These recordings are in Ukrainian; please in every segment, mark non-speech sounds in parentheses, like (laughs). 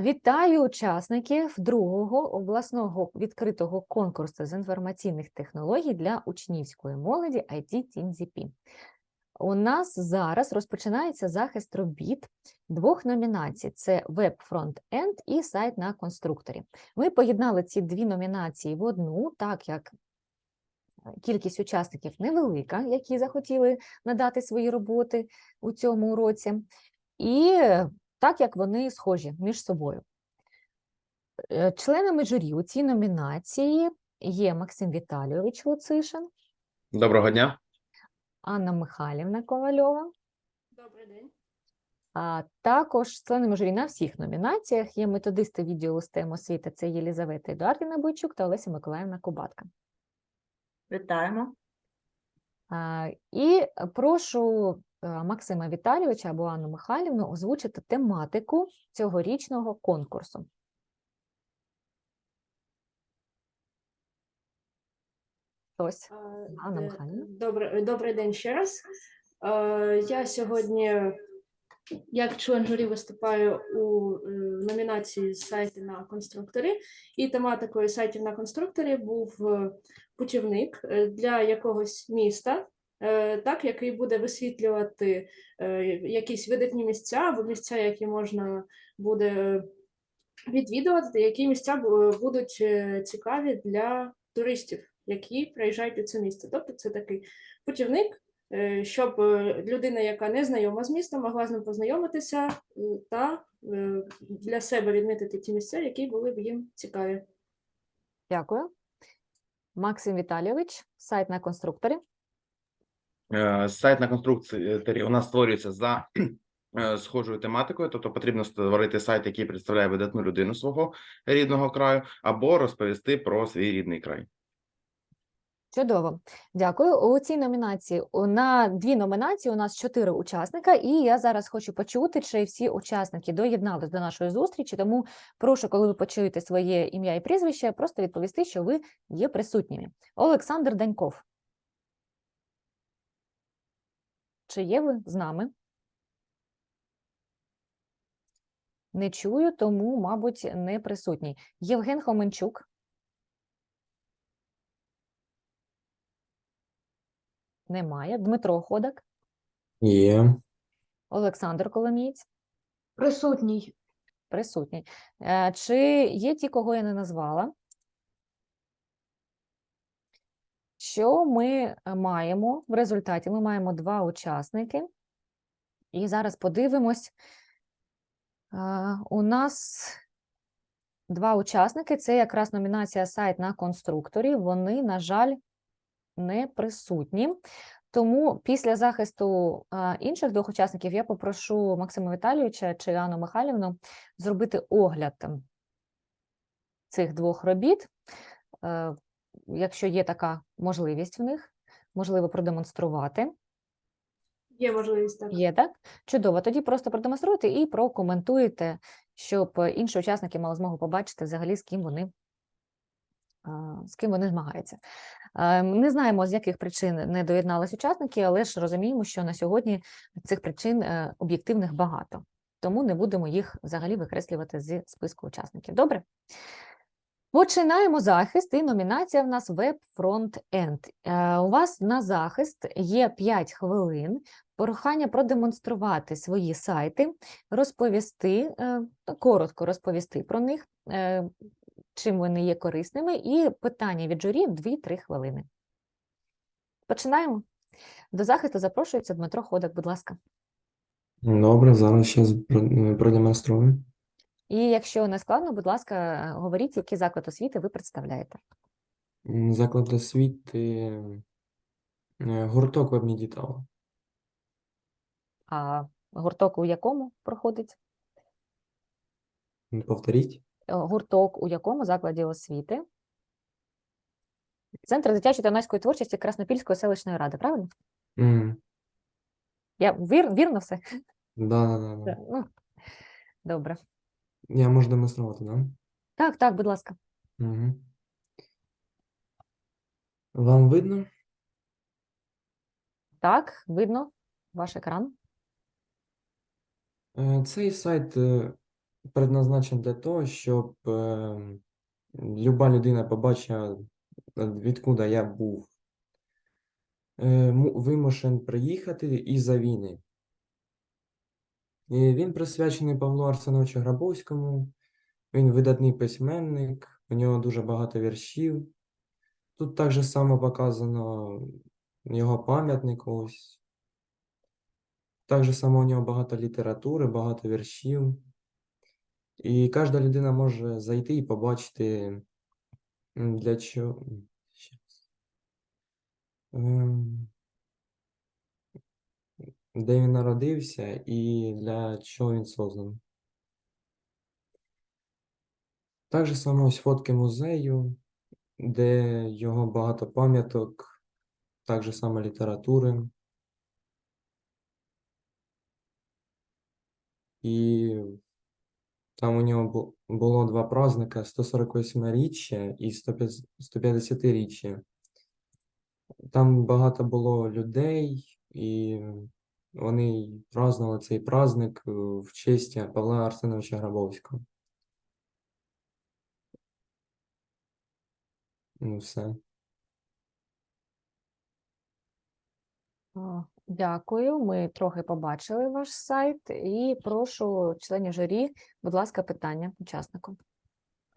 Вітаю учасників другого обласного відкритого конкурсу з інформаційних технологій для учнівської молоді IT ZP. У нас зараз розпочинається захист робіт двох номінацій: це веб фронт-енд і сайт на конструкторі. Ми поєднали ці дві номінації в одну, так як кількість учасників невелика, які захотіли надати свої роботи у цьому уроці. І так як вони схожі між собою. Е, Членами журі у цій номінації є Максим Віталійович Луцишин, Доброго дня. Анна Михайлівна Ковальова, Добрий день. а також членами журі на всіх номінаціях є методисти відділу STEM освіти, це Єлізавета Едуардівна Бойчук та Олеся Миколаївна Кубатка. Вітаємо. А, І прошу Максима Віталійовича або Анну Михайлівну озвучити тематику цьогорічного конкурсу. Хтось. Анна Е, Михайлівна. Добре, добрий день ще раз. Е, Я сьогодні, як член журі, виступаю у е, номінації сайти на конструкторі, і тематикою сайтів на конструкторі був е, путівник е, для якогось міста, е, так, який буде висвітлювати е, якісь видатні місця або місця, які можна буде відвідувати, які місця будуть е, цікаві для туристів, які приїжджають у це місто. Тобто це такий путівник, е, щоб е, людина, яка не знайома з містом, могла з ним познайомитися е, та е, для себе відмітити ті місця, які були б їм цікаві. Дякую. Максим Віталійович, сайт на конструкторі. Е, Сайт на конструкторі у нас створюється за (clears throat) е, схожою тематикою, тобто потрібно створити сайт, який представляє видатну людину свого рідного краю, або розповісти про свій рідний край. Чудово. Дякую. У цій номінації на дві номінації у нас чотири учасника, і я зараз хочу почути, чи всі учасники доєднались до нашої зустрічі. Тому прошу, коли ви почуєте своє ім'я і прізвище, просто відповісти, що ви є присутніми. Олександр Даньков. Чи є ви з нами? Не чую, тому, мабуть, не присутній. Євген Хоменчук. Немає. Дмитро Ходак. Є. Олександр Коломієць. Присутній. Присутній. Е, Чи є ті, кого я не назвала? Що ми е, маємо в результаті? Ми маємо два учасники. І зараз подивимось. Е, У нас два учасники. Це якраз номінація сайт на конструкторі. Вони, на жаль, не присутні. Тому після захисту інших двох учасників я попрошу Максима Віталійовича чи Анну Михайлівну зробити огляд цих двох робіт, е, якщо є така можливість в них, можливо, продемонструвати. Є можливість так. Є так? Чудово. Тоді просто продемонструйте і прокоментуйте, щоб інші учасники мали змогу побачити взагалі, з ким вони, з ким вони змагаються. Не знаємо, з яких причин не доєднались учасники, але ж розуміємо, що на сьогодні цих причин е, об'єктивних багато. Тому не будемо їх взагалі викреслювати з списку учасників. Добре? Починаємо захист, і номінація в нас Web Front-End. Е, У вас на захист є 5 хвилин. Прохання продемонструвати свої сайти, розповісти, е, ну, коротко розповісти про них, е, чим вони є корисними, і питання від журі 2-3 хвилини. Починаємо. До захисту запрошується Дмитро Ходак, будь ласка. Добре, зараз ще продемонструю. І якщо не складно, будь ласка, е, говоріть, який заклад освіти ви представляєте. Заклад освіти е, гурток Вебмедітал. А гурток у якому проходить? Повторіть. Е, Гурток у якому закладі освіти? Центр дитячої та юнацької творчості Краснопільської селищної ради, правильно? М, Я вір, вірно все? Да, да, да, Да, да. ну, Добре. Я можу демонструвати, да? Так, так, будь ласка. Угу. Вам видно? Так, видно ваш екран. Е, Цей сайт е, предназначений для того, щоб е, люба людина побачила, е, відкуди я був е, му- вимушен приїхати із-за війни. І він присвячений Павлу Арсеновичу Грабовському. Він видатний письменник, у нього дуже багато віршів. Тут так же само показано його пам'ятник ось. Так же само у нього багато літератури, багато віршів. І кожна людина може зайти і побачити, для чого. Де він народився і для чого він созданий. Так же само ось фотки музею, де його багато пам'яток, так же само літератури. І там у нього було два праздника 148-річчя і 150 150-річчя. Там багато було людей, і вони празднували цей праздник е, в честь Павла Арсеновича Грабовського. Ну, все. А, Дякую. Ми трохи побачили ваш сайт і прошу членів журі, будь ласка, питання учаснику.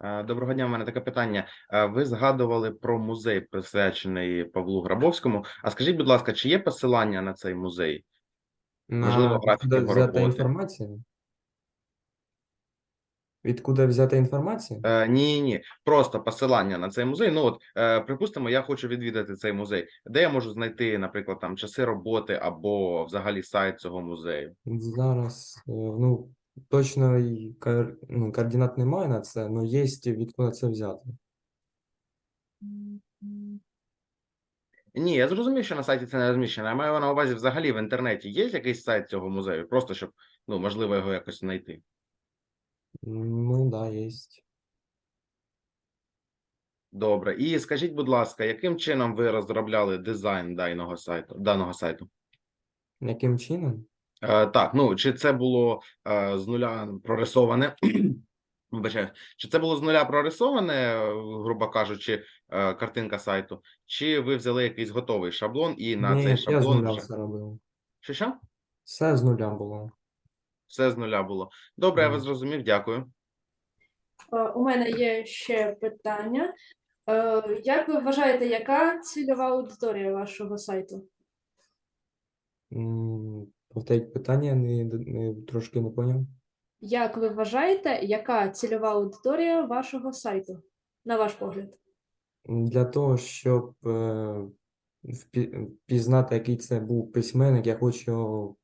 Е, Доброго дня, у мене таке питання. Е, Ви згадували про музей, присвячений Павлу Грабовському. А скажіть, будь ласка, чи є посилання на цей музей? Можливо, На графік відкуда його взята роботи. інформація? Відкуда взята інформація? Е, ні, ні, просто посилання на цей музей. Ну от, е, припустимо, я хочу відвідати цей музей. Де я можу знайти, наприклад, там часи роботи або взагалі сайт цього музею? Зараз, е, ну, точно кар- ну, координат немає на це, але є відкуда це взяти. Ні, я зрозумів, що на сайті це не розміщено. Я маю на увазі взагалі в інтернеті є якийсь сайт цього музею, просто щоб ну можливо його якось знайти. Ну, да, є. Добре. І скажіть, будь ласка, яким чином ви розробляли дизайн даного сайту даного сайту? Яким чином? Е, так, ну чи це було е, з нуля прорисоване? Вибачаю, чи це було з нуля прорисоване, грубо кажучи, е, картинка сайту, чи ви взяли якийсь готовий шаблон і на Ні, цей я з шаблон нуля вже... все робив. Що що? Все з нуля було. Все з нуля було. Добре, я вас зрозумів, дякую. Е, У мене є ще питання. Е, Як ви вважаєте, яка цільова аудиторія вашого сайту? Повторіть питання, не, не, трошки не поняв. Як ви вважаєте, яка цільова аудиторія вашого сайту, на ваш погляд? Для того, щоб е, впі- пізнати, який це був письменник, я хочу.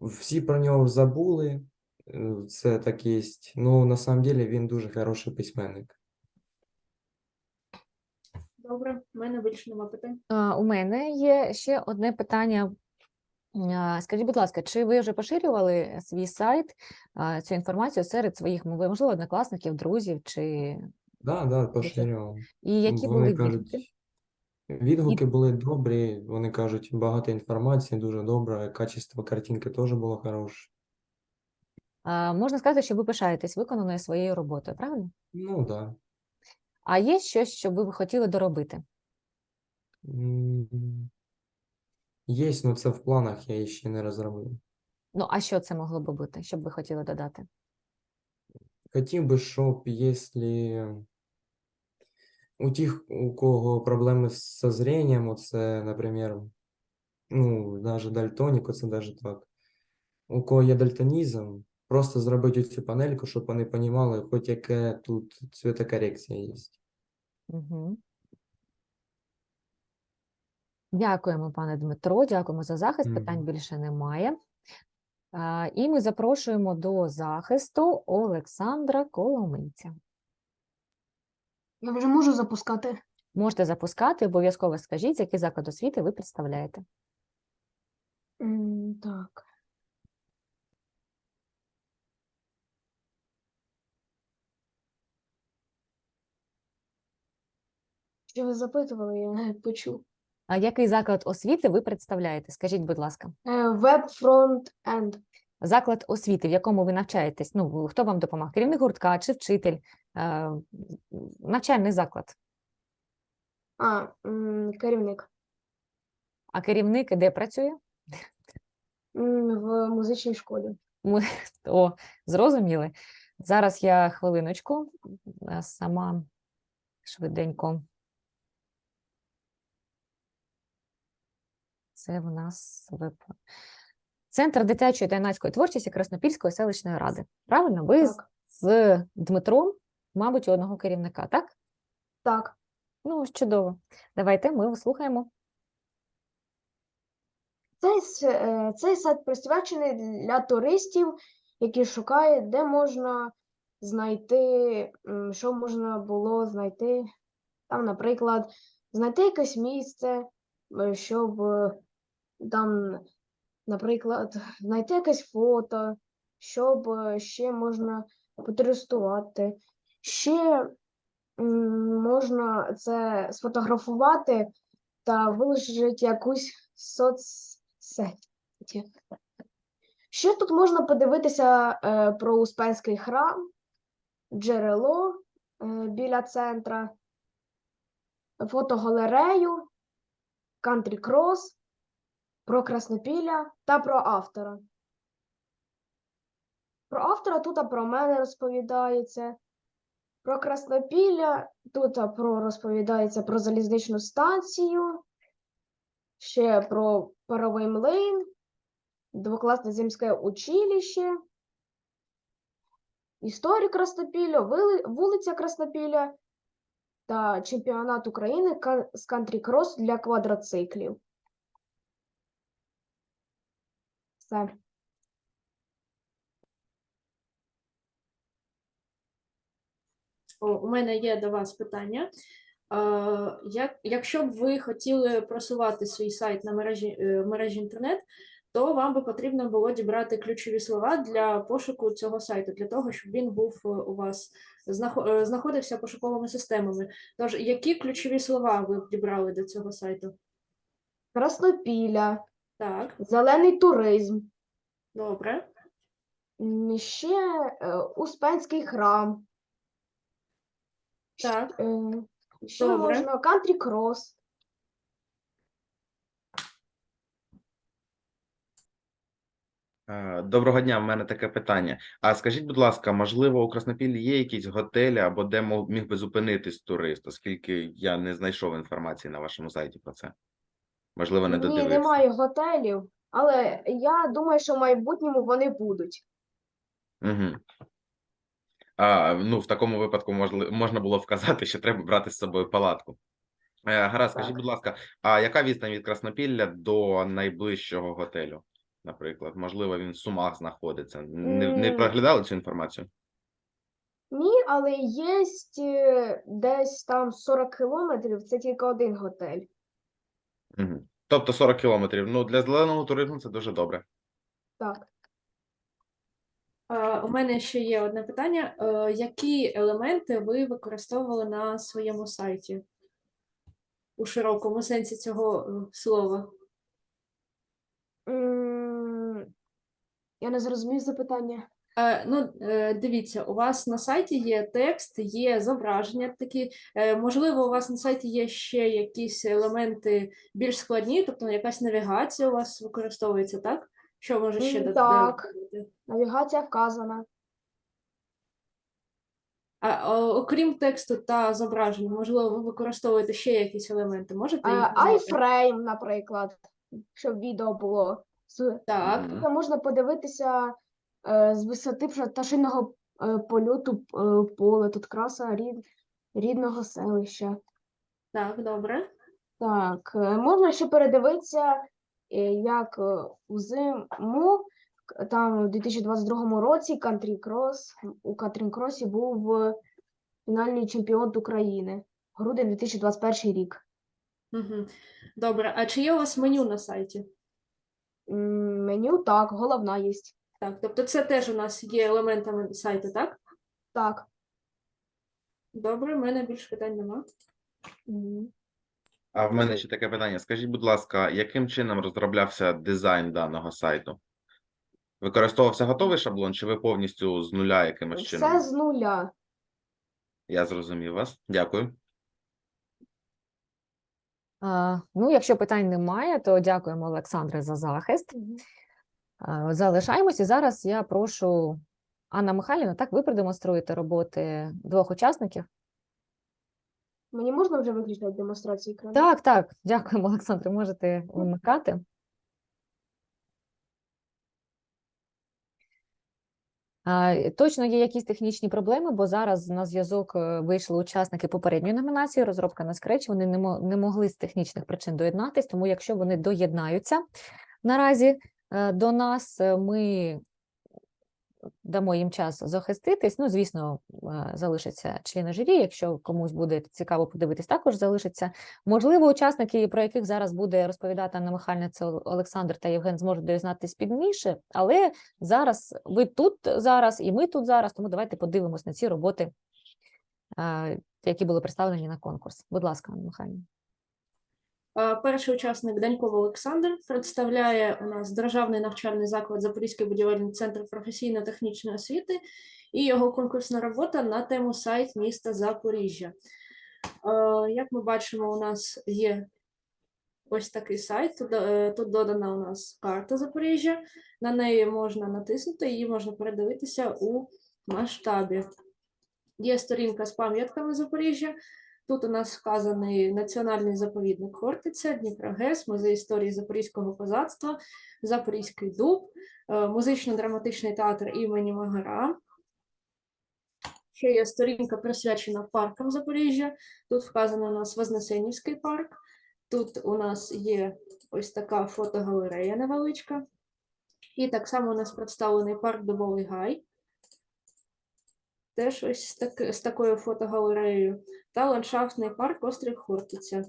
Всі про нього забули. е, Це так є. Ну, на самом деле він дуже хороший письменник. Добре, в мене більше нема питань. А, У мене є ще одне питання. Скажіть, будь ласка, чи ви вже поширювали свій сайт, цю інформацію серед своїх, можливо, однокласників, друзів, чи Да, да, поширював. і які Вони були кажуть, відгуки? відгуки були добрі, вони кажуть, багато інформації, дуже добре, качество картинки теж було хороше. А, Можна сказати, що ви пишаєтесь виконаною своєю роботою, правильно? Ну, да. А є щось, що ви б хотіли доробити? М, Є, але це в планах, я її ще не розробив. Ну, а що це могло би бути, що б ви хотіли додати? Хотів би, щоб якщо у тих, у кого проблеми з зрением, оце, наприклад, ну, навіть дальтонік, оце навіть так. У кого є дальтонізм, просто зробити цю панельку, щоб вони розуміли, хоч яке тут цвітокорекція є. Угу. Дякуємо, пане Дмитро, дякуємо за захист. Питань більше немає. А, І ми запрошуємо до захисту Олександра Коломийця. Я вже можу запускати. Можете запускати, обов'язково скажіть, який заклад освіти ви представляєте. М, Так. Що ви запитували, я не почув. А який заклад освіти ви представляєте? Скажіть, будь ласка. Е, Web Front End. заклад освіти, в якому ви навчаєтесь. Ну, хто вам допомагає? Керівник гуртка чи вчитель, е, навчальний заклад. А, керівник. А керівник де працює? В музичній школі. (laughs) О, зрозуміли. Зараз я хвилиночку сама швиденько. Це в нас веб. Центр дитячої та юнацької творчості Краснопільської селищної ради. Правильно? Ви Так. з Дмитром, мабуть, одного керівника, так? Так. Ну, чудово. Давайте ми слухаємо. Цей, е, цей сайт присвячений для туристів, які шукають, де можна знайти, що можна було знайти. Там, наприклад, знайти якесь місце, е, щоб там, наприклад, знайти якесь фото, щоб е, ще можна потуристувати. Ще можна це сфотографувати та виложити якусь соцсеті. Ще тут можна подивитися е, про Успенський храм, джерело е, біля центра, фотогалерею, кантрі крос, про Краснопілля та про автора. Про автора тут про мене розповідається. Про Краснопілля тут про розповідається про залізничну станцію, ще про паровий млин, двокласне земське училище, історію Краснопілля, вулиця Краснопілля та чемпіонат України з кантрі-крос для квадроциклів. Все. О, у мене є до вас питання. Е, як, якщо б ви хотіли просувати свій сайт на мережі, е, мережі інтернет, то вам би потрібно було дібрати ключові слова для пошуку цього сайту, для того, щоб він був е, у вас знаходився пошуковими системами. Тож, які ключові слова ви б дібрали до цього сайту? Краснопілля, Так, зелений туризм, добре. м, ще е, Успенський храм. Так, Е, Ще Добре. можна кантрі-крос. Е, Доброго дня, в мене таке питання. А скажіть, будь ласка, можливо, у Краснопіллі є якісь готелі або де міг би зупинитись турист, оскільки я не знайшов інформації на вашому сайті про це. Можливо, не Ні, додивився. немає готелів, але я думаю, що в майбутньому вони будуть. Угу. А, ну, в такому випадку можли, можна було вказати, що треба брати з собою палатку. Е, Гаразд, скажіть, Так. будь ласка, а яка відстань від Краснопілля до найближчого готелю? Наприклад, можливо, він в Сумах знаходиться. Не, не М. проглядали цю інформацію? Ні, але є десь там 40 кілометрів, це тільки один готель. Угу. Тобто 40 кілометрів. Ну, для зеленого туризму це дуже добре. Так. Е, У мене ще є одне питання. Е, Які елементи ви використовували на своєму сайті? У широкому сенсі цього е, слова? М, Я не зрозумів запитання. Е, Ну, е, дивіться, у вас на сайті є текст, є зображення такі. Е, Можливо, у вас на сайті є ще якісь елементи більш складні, тобто якась навігація у вас використовується, так? Що може ще М, дода- так. додати? Навігація вказана. А окрім тексту та зображення, можливо, ви використовуєте ще якісь елементи? Можете їх iFrame, наприклад, щоб відео було. Так. Це можна подивитися з висоти пташиного е, польоту е, поле. Тут краса рід, рідного селища. Так, добре. Так, е, можна ще передивитися, е, як е, взиму, к- там у 2022 році Кантрі Крос, у Кантрі Кросі був е, фінальний чемпіон України. Грудень 2021 рік. Угу. Добре. А чи є у вас меню на сайті? Меню так, головна є. Так, тобто це теж у нас є елементами сайту, так? Так. Добре, в мене більше питань нема. А в мене ще таке питання. Скажіть, будь ласка, яким чином розроблявся дизайн даного сайту? Використовувався готовий шаблон, чи ви повністю з нуля якимось чином? Все з нуля. Я зрозумів вас. Дякую. А, Ну, якщо питань немає, то дякуємо, Олександре, за захист. Залишаємось. І зараз я прошу Анна Михайлівна, так, ви продемонструєте роботи двох учасників? Мені можна вже виключати демонстрацію екрану? Так, так, дякуємо, Олександре, можете вимикати. Точно є якісь технічні проблеми, бо зараз на зв'язок е, вийшли учасники попередньої номінації, розробка на Scratch, вони не, могли з технічних причин доєднатись, тому якщо вони доєднаються наразі до нас, е, ми дамо їм час захиститись. Ну, звісно, е, залишаться члени журі. Якщо комусь буде цікаво подивитись, також залишаться. Можливо, учасники, про яких зараз буде розповідати Анна Михайлівна, це Олександр та Євген, зможуть доєднатись пізніше, але зараз ви тут зараз і ми тут зараз, тому давайте подивимось на ці роботи, е, які були представлені на конкурс. Будь ласка, Анна Михайлівна. Е, Перший учасник Даньков Олександр представляє у нас державний навчальний заклад Запорізький будівельний центр професійно-технічної освіти і його конкурсна робота на тему сайт міста Запоріжжя. Е, Як ми бачимо, у нас є ось такий сайт. Тут, е, тут додана у нас карта Запоріжжя. На неї можна натиснути, її можна передивитися у масштабі. Є сторінка з пам'ятками Запоріжжя. Тут у нас вказаний національний заповідник Хортиця, Дніпрогес, музей історії запорізького козацтва, Запорізький дуб, е, музично-драматичний театр імені Магара. Ще є сторінка присвячена паркам Запоріжжя. Тут вказано у нас Вознесенівський парк. Тут у нас є ось така фотогалерея невеличка. І так само у нас представлений парк Дубовий Гай. Теж ось так, з такою фотогалереєю та ландшафтний парк Острів Хортиця.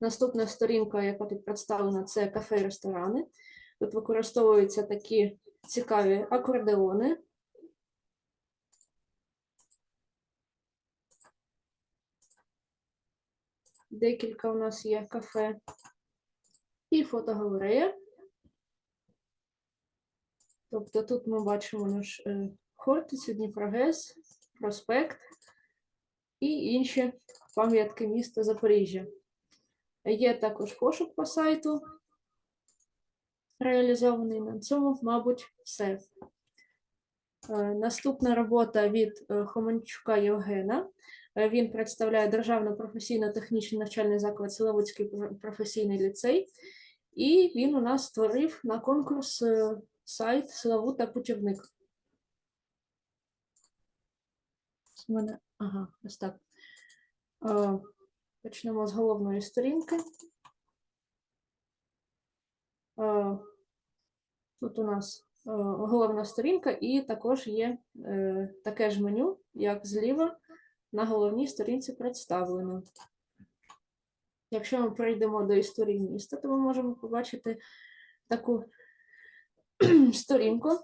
Наступна сторінка, яка тут представлена, це кафе і ресторани. Тут використовуються такі цікаві акордеони. Декілька у нас є кафе. І фотогалерея. Тобто тут ми бачимо наш е, Хортицю, Дніпрогес, проспект і інші пам'ятки міста Запоріжжя. Є також пошук по сайту, реалізований на цьому, мабуть, все. Е, Наступна робота від е, Хоманчука Євгена. Е, Він представляє Державний професійно-технічний навчальний заклад Силовицький професійний ліцей, і він у нас створив на конкурс сайт Славута Путівник. У мене, ага, ось так. Е, Почнемо з головної сторінки. Е, Тут у нас е, головна сторінка, і також є таке ж меню, як зліва на головній сторінці представлено. Якщо ми перейдемо до історії міста, то ми можемо побачити таку (clears throat) сторінку.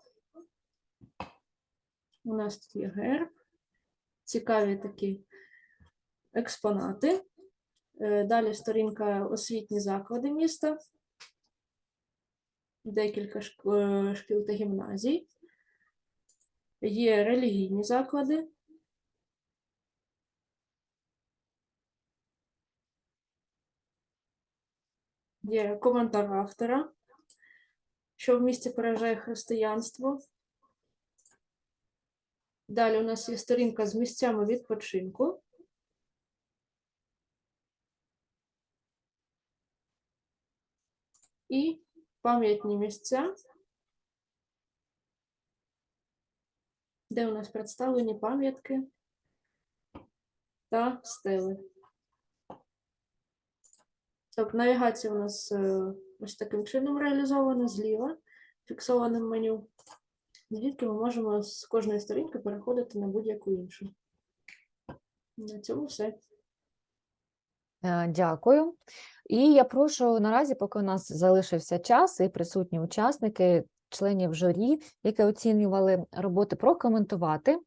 У нас тут є герб, цікаві такі експонати. Е, Далі сторінка освітні заклади міста, декілька е, шкіл та гімназій. Є релігійні заклади. Є коментар автора, що в місті переважає християнство. Далі у нас є сторінка з місцями відпочинку. І пам'ятні місця, де у нас представлені пам'ятки та стели. Тобто навігація у нас е, ось таким чином реалізована зліва, фіксованим меню, звідки ми можемо з кожної сторінки переходити на будь-яку іншу. На цьому все. Е, Дякую. І я прошу наразі, поки у нас залишився час, і присутні учасники, членів журі, які оцінювали роботи, прокоментувати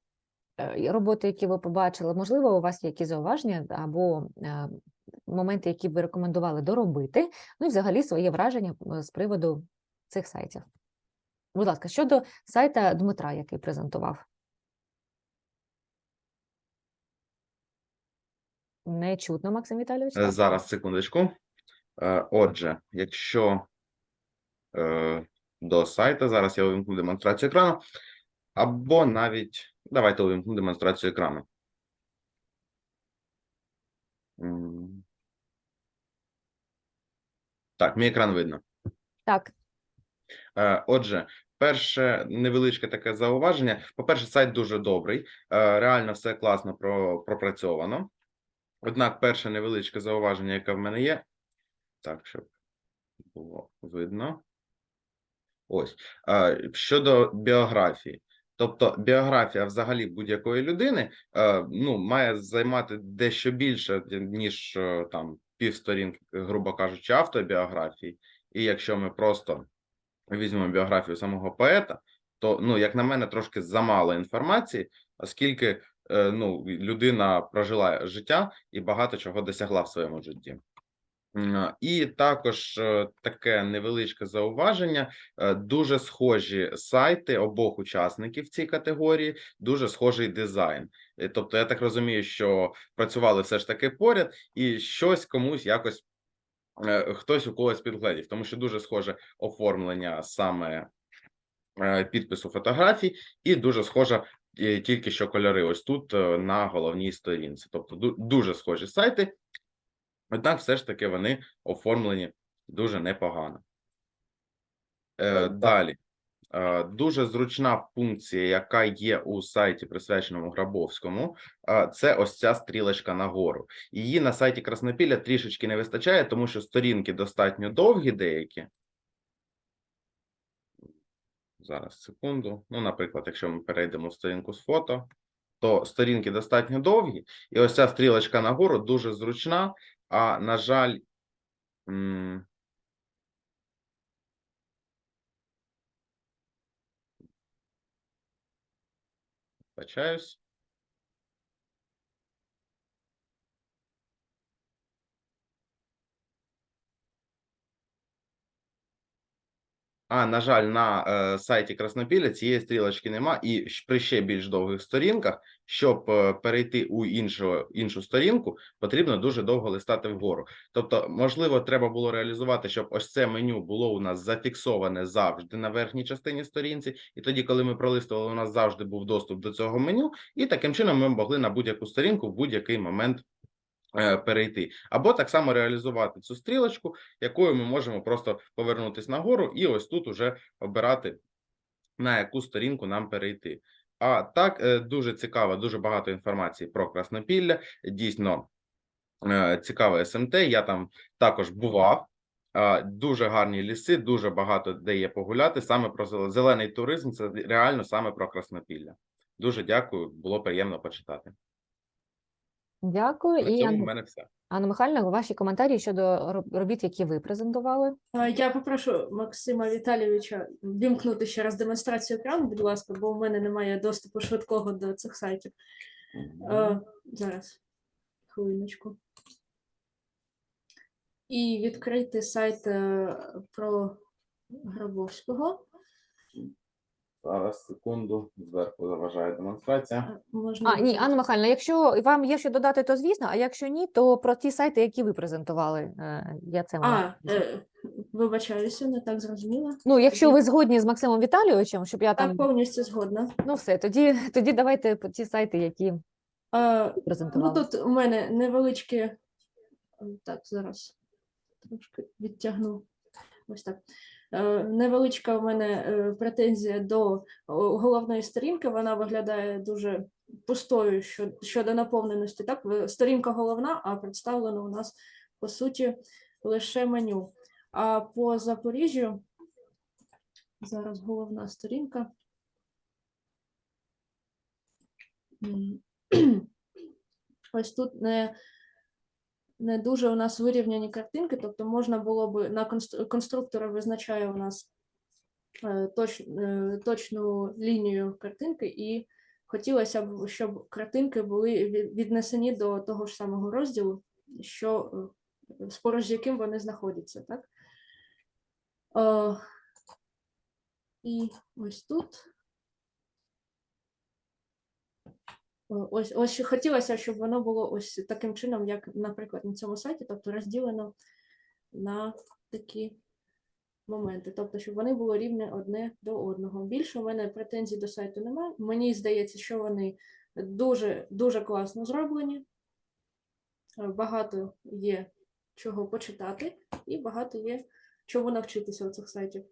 е, роботи, які ви побачили. Можливо, у вас є якісь зауваження або е, моменти, які б ви рекомендували доробити. Ну і взагалі своє враження з приводу цих сайтів. Будь ласка, щодо сайта Дмитра, який презентував. Не чутно, Максим Віталійович? Е, так? Зараз, секундочку. Е, Отже, якщо е, до сайту, зараз я увімкну демонстрацію екрану, або навіть давайте увімкну демонстрацію екрану. Так, мій екран видно. Так, Е, Отже, перше невеличке таке зауваження. По-перше, сайт дуже добрий, е, реально все класно пропрацьовано. Однак, перше невеличке зауваження, яке в мене є, так, щоб було видно. Ось е, щодо біографії. Тобто біографія взагалі будь-якої людини е, ну, має займати дещо більше, ніж там півсторінки, грубо кажучи, автобіографії. І якщо ми просто візьмемо біографію самого поета, то, ну, як на мене, трошки замало інформації, оскільки е, ну, людина прожила життя і багато чого досягла в своєму житті. І також е, таке невеличке зауваження: е, дуже схожі сайти обох учасників цій категорії, дуже схожий дизайн. Тобто, я так розумію, що працювали все ж таки поряд, і щось комусь якось хтось у когось підгледів, тому що дуже схоже оформлення саме е, підпису фотографій, і дуже схоже е, тільки що кольори. Ось тут е, на головній сторінці. Тобто дуже схожі сайти, однак все ж таки вони оформлені дуже непогано. Е, Далі. Е, Дуже зручна функція, яка є у сайті, присвяченому Грабовському, е, це ось ця стрілочка нагору. Її на сайті Краснопілля трішечки не вистачає, тому що сторінки достатньо довгі деякі. Зараз, секунду. Ну, наприклад, якщо ми перейдемо в сторінку з фото, то сторінки достатньо довгі, і ось ця стрілочка нагору дуже зручна, а на жаль, Вибачаюсь. А, на жаль, на е, сайті Краснопілля цієї стрілочки нема, і при ще більш довгих сторінках, щоб е, перейти у іншу, іншу сторінку, потрібно дуже довго листати вгору. Тобто, можливо, треба було реалізувати, щоб ось це меню було у нас зафіксоване завжди на верхній частині сторінці, і тоді, коли ми пролистували, у нас завжди був доступ до цього меню, і таким чином ми могли на будь-яку сторінку в будь-який момент перейти. Або так само реалізувати цю стрілочку, якою ми можемо просто повернутися нагору і ось тут уже обирати, на яку сторінку нам перейти. А так, е, дуже цікаво, дуже багато інформації про Краснопілля. Дійсно е, цікаве СМТ. Я там також бував. Дуже гарні ліси, дуже багато де є погуляти. Саме про зелений туризм. Це реально саме про Краснопілля. Дуже дякую, було приємно почитати. Дякую. На І цьому в Анна, мене все. Анна Михайлівна, ваші коментарі щодо роб- робіт, які ви презентували. Е, Я попрошу Максима Віталійовича вімкнути ще раз демонстрацію екрану, будь ласка, бо у мене немає доступу швидкого до цих сайтів. Е, Зараз, хвилиночку. І відкрити сайт е, про Грабовського. Зараз секунду, зверху заважає демонстрація. Можна А, ні. Анна Михайлівна, якщо вам є що додати, то звісно, а якщо ні, то про ті сайти, які ви презентували, е, я це А, е, вибачаюся, не так зрозуміла. Ну, якщо ви згодні з Максимом Віталійовичем, щоб я Так, там, повністю згодна. ну все, тоді, тоді давайте ті сайти, які ви Е, Ну, презентували. тут у мене невеличкі. Так, зараз трошки відтягну. Ось так. Е, Невеличка у мене е, претензія до головної сторінки. Вона виглядає дуже пустою щодо, наповненості. Так, сторінка головна, а представлено у нас по суті лише меню. А по Запоріжжю зараз головна сторінка. (clears throat) Ось тут не, не дуже у нас вирівняні картинки, тобто можна було би на конструктора визначає у нас е, точ, е, точну лінію картинки, і хотілося б, щоб картинки були віднесені до того ж самого розділу, що е, поруч з яким вони знаходяться. Так? Е, І ось тут. О, Ось, ось хотілося, щоб воно було ось таким чином, як, наприклад, на цьому сайті, тобто розділено на такі моменти. Тобто, щоб вони були рівні одне до одного. Більше у мене претензій до сайту немає. Мені здається, що вони дуже, дуже класно зроблені. Е, Багато є чого почитати, і багато є чого навчитися у цих сайтів.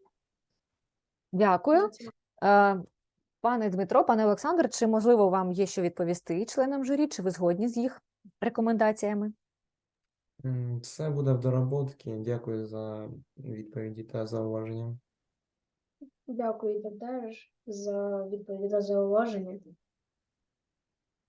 Дякую. Пане Дмитро, пане Олександр, чи можливо вам є що відповісти членам журі? Чи ви згодні з їх рекомендаціями? Все буде в доработці. Дякую за відповіді та зауваження. Дякую теж за відповіді та зауваження.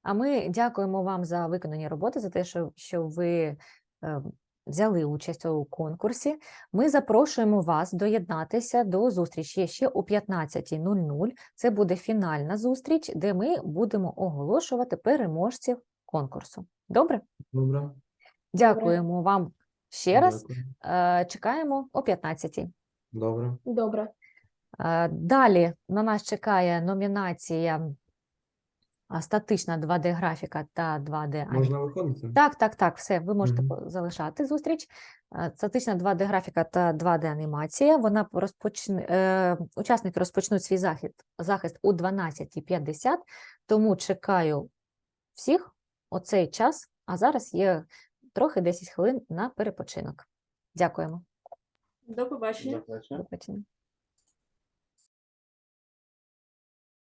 А ми дякуємо вам за виконані роботи, за те, що, що ви е, взяли участь у конкурсі. Ми запрошуємо вас доєднатися до зустрічі ще о 15.00. Це буде фінальна зустріч, де ми будемо оголошувати переможців конкурсу. Добре? Добре. Дякуємо вам ще раз. Е, Чекаємо о 15.00. Добре. Добре. Е, Далі на нас чекає номінація статична 2D-графіка та 2D Можна виходити? Так, так, так, все, ви можете по- залишати зустріч. Е, Статична 2D-графіка та 2D-анімація. Вона розпочне, е, учасники розпочнуть свій захід, захист у 12.50, тому чекаю всіх о цей час, а зараз є трохи 10 хвилин на перепочинок. Дякуємо. До побачення. До побачення.